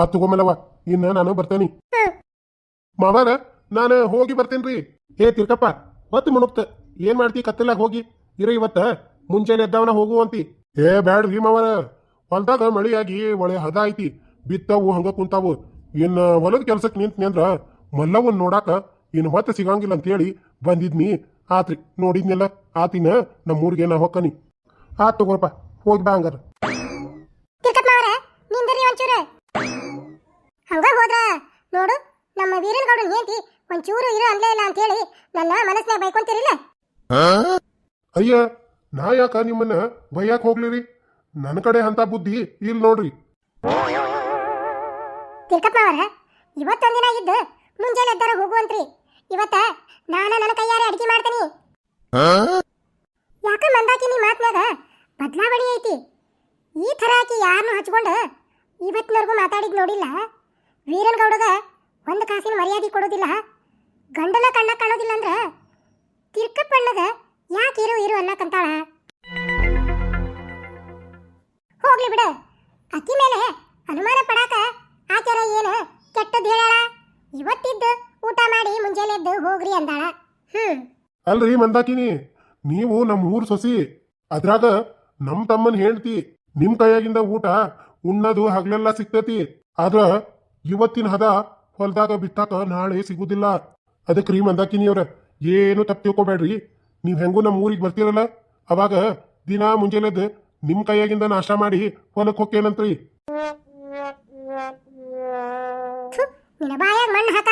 ಆ ತಗೊಂಬಲ್ಲವ ಇನ್ನ ನಾನು ಬರ್ತೇನಿ. ಮಾವನ ಮಾವಾರ ನಾನು ಹೋಗಿ ಬರ್ತೇನ್ರಿ. ಹೇ ತಿರ್ಕಪ್ಪ ಮತ್ತೆ ಮುಣುಕ್ತ. ಏನ್ ಮಾಡ್ತಿ ಕತ್ತಲಾಗ ಹೋಗಿ? ಇರ ಇವತ್ತ ಮುಂಚೆನೆ ಎದ್ದವನ ಹೋಗುವಂತಿ ಏ ಬ್ಯಾಡ್ರಿ ಮಾವನ ಹೊಲ್ದಾಗ ಮಳಿಯಾಗಿ ಒಳೆ ಹದ ಐತಿ. ಬಿತ್ತವು ಹಂಗ ಕುಂತಾವು. ಇನ್ನ ಹೊಲದ ಕೆಲ್ಸಕ್ಕೆ ನಿಂತ್ನಿ ಅಂದ್ರ ಮಲ್ಲವನ್ ನೋಡಾಕ ಇನ್ ಹೊತ್ತ ಸಿಗಂಗಿಲ್ಲ ಅಂತೇಳಿ ಬಂದಿದ್ನಿ. ಆತ್ರಿ ನೋಡಿದ್ನೆಲ್ಲ ಆತಿನ ನಮ್ಮೂರಿಗೆ ನಾ ಹೊಕ್ಕನಿ. ಆತ್ ತಗೋರಪ್ಪ ಹೋಗಿ ಬಾ ಹಂಗಾರ ತಿರ್ಕಪ್ಪನವ್ರ ನಿಂದ್ರಿ ಒಂಚೂರು ಹಂಗ ಹೋದ್ರ ನೋಡು ನಮ್ಮ ವೀರನ್ ಗೌಡನ್ ಹೇಂತಿ ಒಂಚೂರು ಇರೋ ಅನ್ಲೇ ಇಲ್ಲ ಅಂತ ಹೇಳಿ ನನ್ನ ಮನಸ್ಸಿನಾಗ ಬೈಕೊಂತೀರಿಲ್ಲ? ಅಯ್ಯ ನಾ ಯಾಕ ನಿಮ್ಮನ್ನ ಬೈಯಾಕ ಹೋಗ್ಲಿರಿ? ನನ್ನ ಕಡೆ ಅಂತ ಬುದ್ಧಿ ಇಲ್ ನೋಡ್ರಿ. ತಿರ್ಕಪ್ಪನವರ ಇವತ್ತೊಂದಿನ ಇದ್ದು ಮುಂಜಾನೆ ಎದ್ದಾರ ಹೋಗುವಂತ್ರಿ. ಇವತ್ತ ನಾನ ನನ್ನ ಕೈಯಾರೆ ಅಡಿಗೆ ಮಾಡ್ತೀನಿ. ಯಾಕ ಮಂದಾಕಿನಿ ಮಾತ್ನಾಗ ಬದಲಾವಣೆ ಐತಿ. ಈ ಥರ ಆಕಿ ಯಾರನ್ನು ಹಚ್ಕೊಂಡು ಇವತ್ತಿನವರೆಗೂ ಮಾತಾಡಿದ್ ನೋಡಿಲ್ಲ. ವೀರನ್ ಗೌಡಗ ಒಂದು ಕಾಸಿನ ಮರ್ಯಾದೆ ಕೊಡೋದಿಲ್ಲ. ಗಂಡನ ಕಣ್ಣ ಕಾಣೋದಿಲ್ಲ ಅಂದ್ರ ತಿರ್ಕಪ್ಪಣ್ಣಗ ಯಾಕೆ ಇರು ಇರು ಅನ್ನಕಂತಾಳ? ಹೋಗ್ಲಿ ಬಿಡ. ಅಕ್ಕಿ ಮೇಲೆ ಅನುಮಾನ ಪಡಾಕ ಆಚಾರ ಏನು? ಕೆಟ್ಟದ್ದು ಹೇಳಾಳ? ಇವತ್ತಿದ್ದು ಊಟ ಮಾಡಿ ಮುಂಜಾನೆ ಎದ್ದು ಹೋಗ್ರಿ ಅಂದಾಳ. ಹ್ಮ್. ಅಲ್ರಿ ಮಂದಾಕಿನಿ, ನೀವು ನಮ್ಮ ಊರ್ ಸೊಸಿ, ಅದ್ರಾಗ ನಮ್ ತಮ್ಮನ್ ಹೇಳ್ತಿ, ನಿಮ್ ಕೈಯಾಗಿಂದ ಊಟ ಉಣ್ಣದು ಹಗ್ಲೆಲ್ಲ ಸಿಗ್ತೈತಿ, ಆದ್ರ ಇವತ್ತಿನ ಹದ ಹೊಲ್ದಾಗ ಬಿತ್ತಾಕ ನಾಳೆ ಸಿಗುದಿಲ್ಲ. ಅದಕ್ಕೆ ರೀ ಮಂದಾಕಿನಿಯವ್ರ ಏನು ತಪ್ಪು ತಿಳ್ಕೊಬೇಡ್ರಿ. ನೀವು ಹೆಂಗೂ ನಮ್ಮ ಊರಿಗೆ ಬರ್ತೀರಲ್ಲ? ಅವಾಗ ದಿನ ಮುಂಜಾನೆದ್ದು ನಿಮ್ಮ ಕೈಯಾಗಿಂದ ನಾಷ್ಟ ಮಾಡಿ ಹೊಲಕ್ಕೆ ಹೋಗ್ತೇನಂತ್ರಿ ಬಾಯಾಗ ಮಣ್ಣು ಹಾಕ.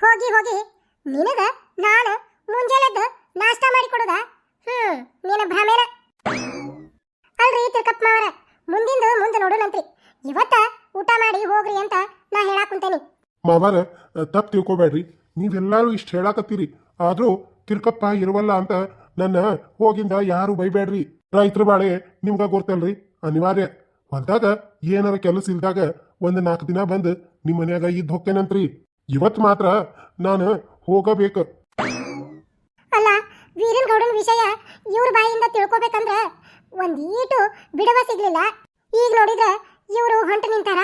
ಹೋಗಿ ಹೋಗಿ. ನಿನಗ ನಾನು ಮುಂಜಾನೆದ್ದು ನಾಷ್ಟ ಮಾಡಿ ಕೊಡುದ? ಹ್ಮ್ ನಿನ್ನ ಭ್ರಮೇನ. ಅಲ್ರಿ ತಿರ್ಕಪ್ಪನವರ ಮುಂದಿಂದು ಮುಂದೆ ನೋಡೋಣಂತ್ರಿ ಇವತ್ತ ಊಟ ಮಾಡಿ ಹೋಗ್ರಿ ಅಂತ ನಾ ಹೇಳಾಕುಂತೇನಿ ಮಾವಾರ ತಪ್ಪು ತಿಳ್ಕೊಬೇಡ್ರಿ. ನೀವೆಲ್ಲರೂ ಇಷ್ಟು ಹೇಳಾಕತ್ತೀರಿ. ಆದರೂ ತಿರ್ಕಪ್ಪ ಇರುವಲ್ಲ ಅಂತ ನನ್ನ ಹೋಗಿಂದ ಯಾರು ಬೈಬೇಡ್ರಿ ರೈತರ ಬಾಳೆ, ನಿಮ್ಗ ಗೊತ್ತಲ್ರಿ? ಅನಿವಾರ್ಯ. ಹೊಲ್ದಾಗ ಏನಾರ ಕೆಲಸ ಇಲ್ದಾಗ ಒಂದು ನಾಲ್ಕು ದಿನ ಬಂದು ನಿಮ್ಮ ಮನ್ಯಾಗ ಇದ್ದು ಹೋಗ್ತೇನಂತ್ರಿ ಇವತ್ತು ಮಾತ್ರ ನಾನು ಹೋಗಬೇಕು. ಅಲ್ಲ, ವೀರನ್ ಗೌಡನ ವಿಷಯ ಇವ್ರ ಬಾಯಿಂದ ತಿಳ್ಕೊಬೇಕಂದ್ರ ಒಂದೀಟು ಬಿಡವ ಸಿಗ್ಲಿಲ್ಲ. ಈಗ ನೋಡಿದ್ರ ಇವರು ಹೊಂಟು ನಿಂತಾರ.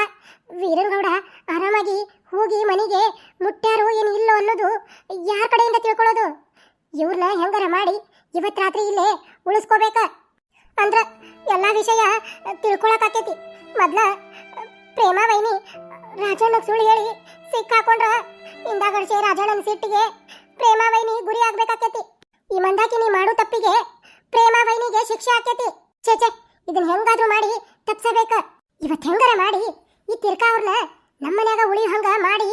ವೀರನಗೌಡ ಆರಾಮಾಗಿ ಹೋಗಿ ಮನೆಗೆ ಮುಟ್ಟ್ಯಾರೋ ಏನು ಇಲ್ಲೋ ಅನ್ನೋದು ಯಾರ ಕಡೆಯಿಂದ ತಿಳ್ಕೊಳ್ಳೋದು? ಇವ್ರನ್ನ ಹೆಂಗಾರ ಮಾಡಿ ಇವತ್ತು ರಾತ್ರಿ ಇಲ್ಲೇ ಉಳಿಸ್ಕೋಬೇಕ? ಅಂದ್ರೆ ಎಲ್ಲ ವಿಷಯ ತಿಳ್ಕೊಳಕಾಕೈತಿ ಮೊದ್ಲ ಪ್ರೇಮ ವೈನಿ ರಾಜಣ್ಣ ಸುಳ್ಳು ಹೇಳಿ ಸಿಕ್ಕಾಕೊಂಡ್ರ ಇಂದಾಗಡ್ಸೆ ರಾಜಣ್ಣನ ಸಿಟ್ಟಿಗೆ ಪ್ರೇಮ ವೈನಿ ಗುರಿ ಆಗ್ಬೇಕಾಕೈತಿ. ಈ ಮಂದಾಕಿನಿ ಮಾಡೋ ತಪ್ಪಿಗೆ ಪ್ರೇಮ ವೈನಿಗೆ ಶಿಕ್ಷೆ ಆಕೈತಿ. ಛೇ ಇದನ್ನ ಹೆಂಗಾದ್ರೂ ಮಾಡಿ ತಪ್ಸಬೇಕ? ಇವತ್ ಹೆಂಗಾರ ಮಾಡಿ? ಈ ತಿರ್ಕ ಅವ್ರನ್ನ ನಮ್ಮನ್ಯಾಗ ಉಳಿಯೋ ಹಂಗ ಮಾಡಿ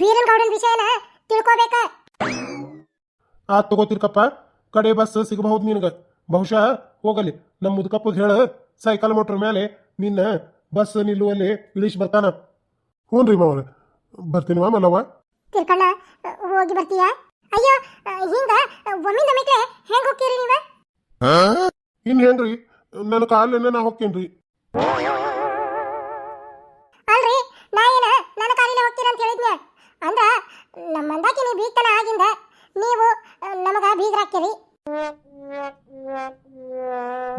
ವೀರನ್ ಗೌಡನ್ ವಿಷಯನ ತಿಳ್ಕೊಬೇಕ. ಆ ತಗೋತಿರ್ಕಪ್ಪ ಕಡೆ ಬಸ್ ಸಿಗಬಹುದು ನಿನಗ. ಬಹುಶಃ ಹೋಗಲಿ. ನಮ್ಮ ಮುದುಕಪ್ಪಗೆ ಹೇಳ ಸೈಕಲ್ ಮೋಟ್ರ್ ಮೇಲೆ ನಿನ್ನ ಬಸ್ ನಿಲ್ಲುವಲ್ಲಿ ಇಳಿಸಿ ಬರ್ತಾನ. ಹ್ಞೂ ರೀ ಮಾವನ ಬರ್ತೀನಿ ಮಾ ಮಲ್ಲವ್ವ? ತಿರ್ಕಣ್ಣ ಹೋಗಿ ಬರ್ತೀಯ? ಅಯ್ಯೋ ಹಿಂಗ ಒಮ್ಮಿಂದ ಮಿಕ್ಲೆ ಹೆಂಗ್ ಹೋಗ್ತೀರಿ ನೀವ? ಇನ್ ಹೆಂಗ್ರಿ? ನನ್ನ ಕಾಲ್ ನಾ ಹೋಗ್ತೀನಿ ಅಲ್ರಿ ಕಾಲಿನ ಹೋಗ್ತೀರ ಅಂತ ಹೇಳಿದ್ನ. ಅಂದ್ರ ನಮ್ಮ ಮಂದಾಕಿನಿ ಬೀಗ್ತನ ಆಗಿಂದ ನೀವು ನಮಗ ಬರೆ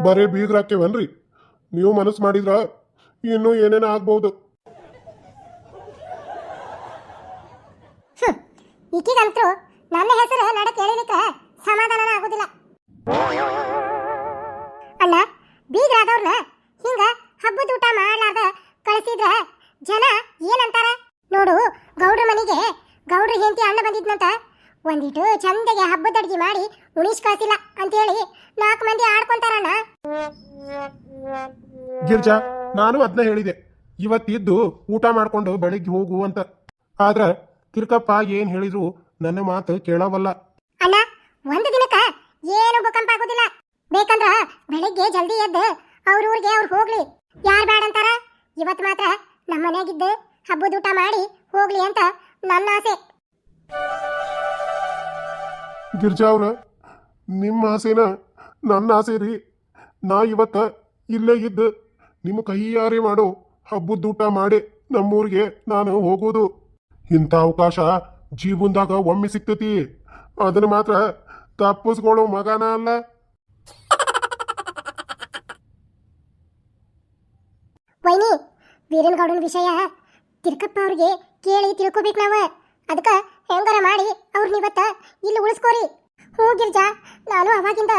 ಬರೇ ಬೀಗ್ರಾಕೇವನ್ರಿ ನೀವು ಮನಸ್ಸು ಮಾಡಿದ್ರ ಇನ್ನೂ ಏನೇನ ಆಗ್ಬಹುದು? ಈಗಂತೂ ನನ್ನ ಹೆಸರು ನಡ ಕೇಳಿಲಿಕ್ಕ ಸಮಾಧಾನ ಆಗುದಿಲ್ಲ. ಒಂದಿಟ್ಟು ಚಂದಗೆ ಹಬ್ಬದ ಅಡ್ಗೆ ಮಾಡಿ ಉಣಿಸ್ ಅಂತ ಅಂತೇಳಿ ನಾಲ್ಕು ಮಂದಿ ಆಡ್ಕೊಂತಾರಣ್ಣ. ಗಿರ್ಜಾ ನಾನು ಅದನ್ನ ಹೇಳಿದೆ. ಇವತ್ತಿದ್ದು ಊಟ ಮಾಡ್ಕೊಂಡು ಬೆಳಿಗ್ಗೆ ಹೋಗು ಅಂತ. ಆದ್ರ ತಿರ್ಕಪ್ಪ ಏನ್ ಹೇಳಿದ್ರು ನನ್ನ ಮಾತು ಕೇಳವಲ್ಲ. ಅಣ್ಣ ಒಂದು ದಿನಕ್ಕ ಏನು ಭೂಕಂಪ ಆಗೋದಿಲ್ಲ. ಬೇಕಂದ್ರ ಬೆಳಿಗ್ಗೆ ಜಲ್ದಿ ಎದ್ದು ಅವ್ರ ಊರಿಗೆ ಅವ್ರು ಹೋಗ್ಲಿ. ಯಾರು ಬೇಡ ಅಂತಾರ? ಇವತ್ತು ಮಾತ್ರ ನಮ್ಮ ಮನೆಯಾಗಿದ್ದು ಹಬ್ಬದ ಊಟ ಮಾಡಿ ಹೋಗ್ಲಿ ಅಂತ ನನ್ನ ಆಸೆ. ಗಿರ್ಜಾ ಅವ್ರ, ನಿಮ್ಮ ಆಸೆನ ನನ್ನ ಆಸೆ ರೀ ನಾ ಇವತ್ತ ಇಲ್ಲೇ ಇದ್ದು ನಿಮ್ಮ ಕೈಯಾರೆ ಮಾಡು ಹಬ್ಬದ ಊಟ ಮಾಡಿ ನಮ್ಮೂರಿಗೆ ನಾನು ಹೋಗೋದು. ಇಂಥ ಅವಕಾಶ ಜೀವನದಾಗ ಒಮ್ಮೆ ಸಿಗ್ತೈತಿ. ಅದನ್ನ ಮಾತ್ರ ತಪ್ಪಿಸ್ಕೊಳ್ಳೋ ಮಗನ ಅಲ್ಲ. ವೈನಿ, ವೀರನಗೌಡನ ವಿಷಯ ತಿರ್ಕಪ್ಪ ಅವ್ರಿಗೆ ಕೇಳಿ ತಿಳ್ಕೊಬೇಕು ನಾವ ಅದಕ್ಕ ಹೆಂಗಾರ ಮಾಡಿ ಅವ್ರನ್ನ ಇವತ್ತ ಇಲ್ಲಿ ಉಳಿಸ್ಕೋರಿ ಹ್ಞೂ ಗಿರ್ಜಾ ನಾನು ಅವಾಗಿಂದ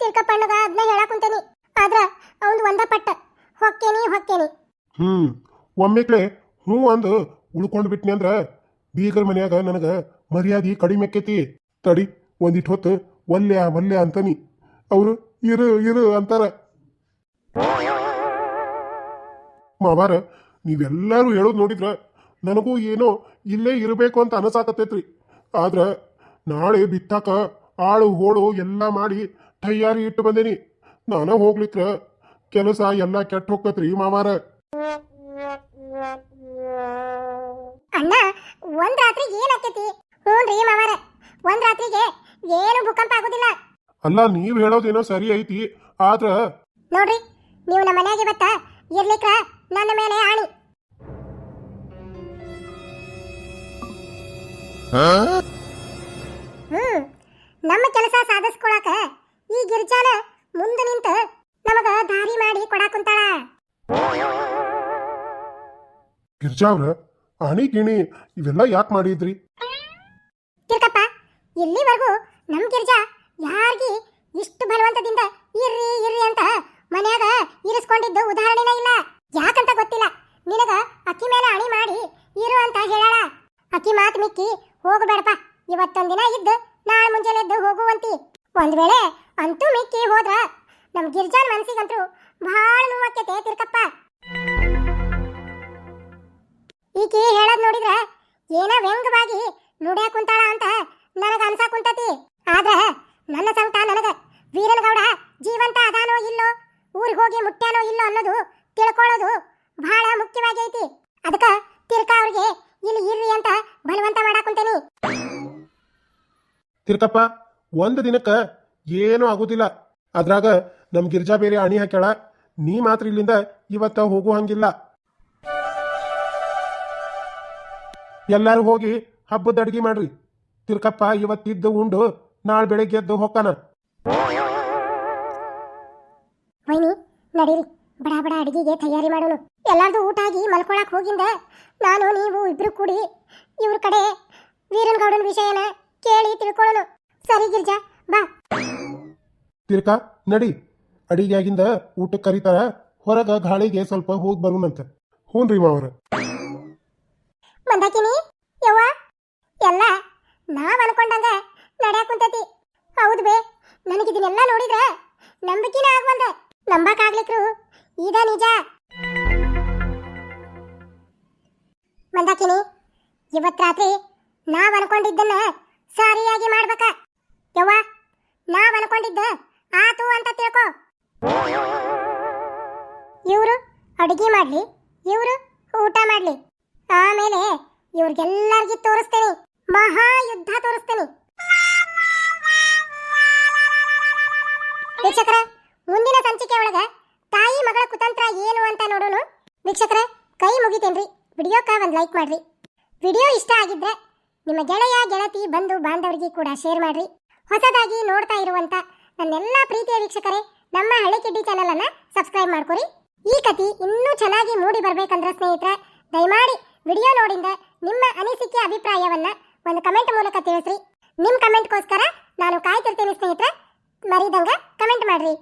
ತಿರ್ಕಪ್ಪ ಅಣ್ಣಗ ಅದನ್ನ ಹೇಳಕ್ ಕುಂತೇನಿ ಆದ್ರ ಅವನು ಒಂದ ಪಟ್ಟ ಹೊಕ್ಕೇನಿ ಹೊಕ್ಕೇನಿ ಹ್ಮ್ ಒಮ್ಮೆಕ್ಲೆ ಹ್ಞೂ ಅಂದು ಉಳ್ಕೊಂಡು ಬಿಟ್ನಿ ಅಂದ್ರೆ ಬೀಗರ ಮನ್ಯಾಗ ನನಗೆ ಮರ್ಯಾದೆ ಕಡಿಮೆ ಆಕೈತಿ ತಡಿ ಒಂದಿಟ್ಟು ಹೊತ್ತು ಒಲ್ಯ ಒಲ್ಯ ಅಂತನಿ. ಅವರು ಇರು ಇರು ಅಂತಾರ. ಮಾವಾರ, ನೀವೆಲ್ಲರೂ ಹೇಳೋದು ನೋಡಿದ್ರ ನನಗೂ ಏನೋ ಇಲ್ಲೇ ಇರಬೇಕು ಅಂತ ಅನಸಾಕತ್ತೈತ್ರಿ. ಆದ್ರೆ ನಾಳೆ ಬಿತ್ತಾಕ ಆಳು ಹೋಳು ಎಲ್ಲ ಮಾಡಿ ತಯಾರಿ ಇಟ್ಟು ಬಂದೇನಿ. ನಾನು ಹೋಗ್ಲಿಕ್ರ ಕೆಲಸ ಎಲ್ಲ ಕೆಟ್ಟ ಹೋಗ್ತತ್ರಿ ಮಾವಾರ. ಅಣ್ಣ ಒಂದ್ ರಾತ್ರಿ ಏನಾಕೈತಿ ಹ್ಞೂನ್ರಿ ಮಾವಾರ ಒಂದ್ ರಾತ್ರಿಗೆ ಏನು ಭೂಕಂಪ ಆಗುದಿಲ್ಲ. ಅಲ್ಲ ನೀವ್ ಹೇಳೋದೇನೋ ಸರಿ ಐತಿ ಆದ್ರ ನೋಡ್ರಿ ನೀವು ನಮ್ಮ ಮನ್ಯಾಗ ಇವತ್ತ ಇರ್ಲಿಕ್ಕ ನನ್ನ ಮೇಲೆ ಆಣಿ. ಹ್ಮ್ ನಮ್ಮ ಕೆಲಸ ಸಾಧಿಸ್ಕೊಳಕ ಈ ಗಿರ್ಜಾನ ಮುಂದೆ ನಿಂತ ನಮಗ ದಾರಿ ಮಾಡಿ ಕೊಡಾಕುಂತಾಳ ಗಿರ್ಜಾ ಅವ್ರ? ಆಣಿ ಗಿಣಿ, ಇವೆಲ್ಲ ಯಾಕೆ ಮಾಡಿದ್ರಿ? ತಿರ್ಕಪ್ಪ, ಇಲ್ಲಿವರೆಗೂ ನಮ್ ಗಿರ್ಜಾ ಯಾರಿಗೆ ಇಷ್ಟು ಬಲವಂತದಿಂದ ಇರ್ರಿ ಇರ್ರಿ ಅಂತ ಮನ್ಯಾಗ ಇರಿಸ್ಕೊಂಡಿದ್ದು ಉದಾಹರಣೆನೇ ಇಲ್ಲ. ಯಾಕಂತ ಗೊತ್ತಿಲ್ಲ. ನಿನಗ ಅಕ್ಕಿ ಮೇಲೆ ಅಣಿ ಮಾಡಿ ಇರು ಅಂತ ಹೇಳಾಳ. ಅಕ್ಕಿ ಮಾತು ಮಿಕ್ಕಿ ಹೋಗಬೇಡಪ್ಪ ಇವತ್ತೊಂದಿನ ಇದ್ದು ನಾಳೆ ಮುಂಜಾನೆ ಎದ್ದು ಹೋಗುವಂತಿ. ಒಂದ್ ವೇಳೆ ಅಂತೂ ಮಿಕ್ಕಿ ಹೋದ್ರ ನಮ್ ಗಿರ್ಜಾನ್ ಮನ್ಸಿಗಂತೂ ಬಹಳ ನೋವಾಕ್ಯತೆ ತಿರ್ಕಪ್ಪ. ಈಕಿ ಹೇಳದ್ ನೋಡಿದ್ರ ಏನ ವ್ಯಂಗವಾಗಿ ನುಡ್ಯಾ ಕುಂತಾಳ ಅಂತ ನನಗ ಅನ್ಸಾ ಕುಂತತಿ. ಆದ್ರ ನನ್ನ ಸಂಕಟ ನನಗ ವೀರನಗೌಡ ಜೀವಂತ ಅದಾನೋ ಇಲ್ಲೋ, ಊರಿಗೆ ಹೋಗಿ ಮುಟ್ಟ್ಯಾನೋ ಇಲ್ಲೋ ಅನ್ನೋದು ತಿಳ್ಕೊಳ್ಳೋದು ಬಹಳ ಮುಖ್ಯವಾಗಿ ಐತಿ. ಅದಕ್ಕ ತಿರ್ಕಾ ಅವ್ರಿಗೆ ಇಲ್ಲಿ ಇರ್ರಿ ಅಂತ ಬಲವಂತ ಮಾಡಾಕುಂತೇನಿ ತಿರ್ಕಪ್ಪ, ಒಂದು ದಿನಕ್ಕ ಏನೂ ಆಗುದಿಲ್ಲ. ಅದ್ರಾಗ ನಮ್ ಗಿರ್ಜಾ ಬೇರೆ ಅಣಿ ಹಾಕ್ಯಾಳ, ನೀ ಮಾತ್ರ ಇಲ್ಲಿಂದ ಇವತ್ತ ಹೋಗುವ ಹಂಗಿಲ್ಲ. ಎಲ್ಲಾರು ಹೋಗಿ ಹಬ್ಬದ ಅಡ್ಗೆ ಮಾಡ್ರಿ. ತಿರ್ಕಪ್ಪ ಇವತ್ತಿದ್ದು ಉಂಡು ನಾಳೆ ಬೆಳಿಗ್ಗೆ ಎದ್ದು ಹೊಕ್ಕಾನ ವೈನಿ ನಡೀರಿ. ಬಡ ಬಡ ಅಡಿಗೆಗೆ ತಯಾರಿ ಮಾಡೋಣ ಎಲ್ಲಾರ್ದು ಊಟ ಆಗಿ ಮಲ್ಕೊಳಕ್ ಹೋಗಿಂದ ನಾನು ನೀವು ಇಬ್ರು ಕೂಡಿ ಇವ್ರ ಕಡೆ ವೀರನಗೌಡನ ವಿಷಯನ ಕೇಳಿ ತಿಳ್ಕೊಳ್ಳೋಣ ಸರಿ ಗಿರ್ಜಾ ಬಾ. ತಿರ್ಕ ನಡಿ. ಅಡಿಗೆಯಾಗಿಂದ ಊಟಕ್ಕೆ ಕರೀತಾರ. ಹೊರಗ ಗಾಳಿಗೆ ಸ್ವಲ್ಪ ಹೋಗಿ ಬರೋಣಂತ ರೀ ಮಾವರ. ಮಂದಾಕಿನಿ ಯವ್ವ? ಎಲ್ಲ. ನಾವ್ ಅನ್ಕೊಂಡಂಗ ನಡ್ಯಾಕ್ ಕುಂತೈತಿ. ಹೌದು ಬೇ. ನನಗಿದನ್ನೆಲ್ಲ ನೋಡಿದ್ರ ನಂಬಿಕೆನೇ ನಂಬಕ್ ನಂಬಕ್ಕಾಗ್ಲಿಕ್ರು ಇದ ನಿಜ. ಮಂದಾಕಿನಿ ಇವತ್ ರಾತ್ರಿ ನಾವ್ ಅನ್ಕೊಂಡಿದ್ದನ್ನ ಸರಿಯಾಗಿ ಮಾಡ್ಬೇಕ. ಯವ್ವ? ನಾವ್ ಅನ್ಕೊಂಡಿದ್ದ ಆತು ಅಂತ ತಿಳ್ಕೊ. ಇವ್ರು ಅಡುಗೆ ಮಾಡ್ಲಿ. ಇವ್ರು ಊಟ ಮಾಡ್ಲಿ. ಆಮೇಲೆ ಇವ್ರಿಗೆಲ್ಲರಿಗೂ ತೋರಿಸ್ತೇನೆ. ಮಹಾಯುದ್ಧ ತೋರಿಸ್ತೇನೆ. ವೀಕ್ಷಕರ, ಮುಂದಿನ ಸಂಚಿಕೆ ಒಳಗ ತಾಯಿ ಮಗಳ ಕುತಂತ್ರ ಏನು ಅಂತ ನೋಡೋಣ. ವೀಕ್ಷಕರ, ಕೈ ಮುಗಿತೇನ್ರಿ. ವಿಡಿಯೋಕ್ಕ ಒಂದು ಲೈಕ್ ಮಾಡ್ರಿ. ವಿಡಿಯೋ ಇಷ್ಟ ಆಗಿದ್ರೆ ನಿಮ್ಮ ಗೆಳೆಯ, ಗೆಳತಿ, ಬಂಧು, ಬಾಂಧವರಿಗೆ ಕೂಡ ಶೇರ್ ಮಾಡ್ರಿ. ಹೊಸದಾಗಿ ನೋಡ್ತಾ ಇರುವಂತ ನನ್ನೆಲ್ಲ ಪ್ರೀತಿಯ ವೀಕ್ಷಕರೇ, ನಮ್ಮ ಹಳೆ ಕಿಡ್ಡಿ ಚಾನಲ್ ಅನ್ನ ಸಬ್ಸ್ಕ್ರೈಬ್ ಮಾಡ್ಕೊರಿ. ಈ ಕತಿ ಇನ್ನೂ ಚೆನ್ನಾಗಿ ಮೂಡಿ ಬರ್ಬೇಕಂದ್ರೆ ಸ್ನೇಹಿತರೆ, ದಯಮಾಡಿ ವಿಡಿಯೋ ನೋಡಿದ್ರೆ ನಿಮ್ಮ ಅನಿಸಿಕೆ, ಅಭಿಪ್ರಾಯವನ್ನ ಒಂದು ಕಮೆಂಟ್ ಮೂಲಕ ತಿಳಿಸ್ರಿ. ನಿಮ್ಮ ಕಮೆಂಟ್ಗೋಸ್ಕರ ನಾನು ಕಾಯ್ತಿರ್ತೀನಿ ಸ್ನೇಹಿತರೆ. ಮರಿದಂಗ ಕಮೆಂಟ್ ಮಾಡ್ರಿ.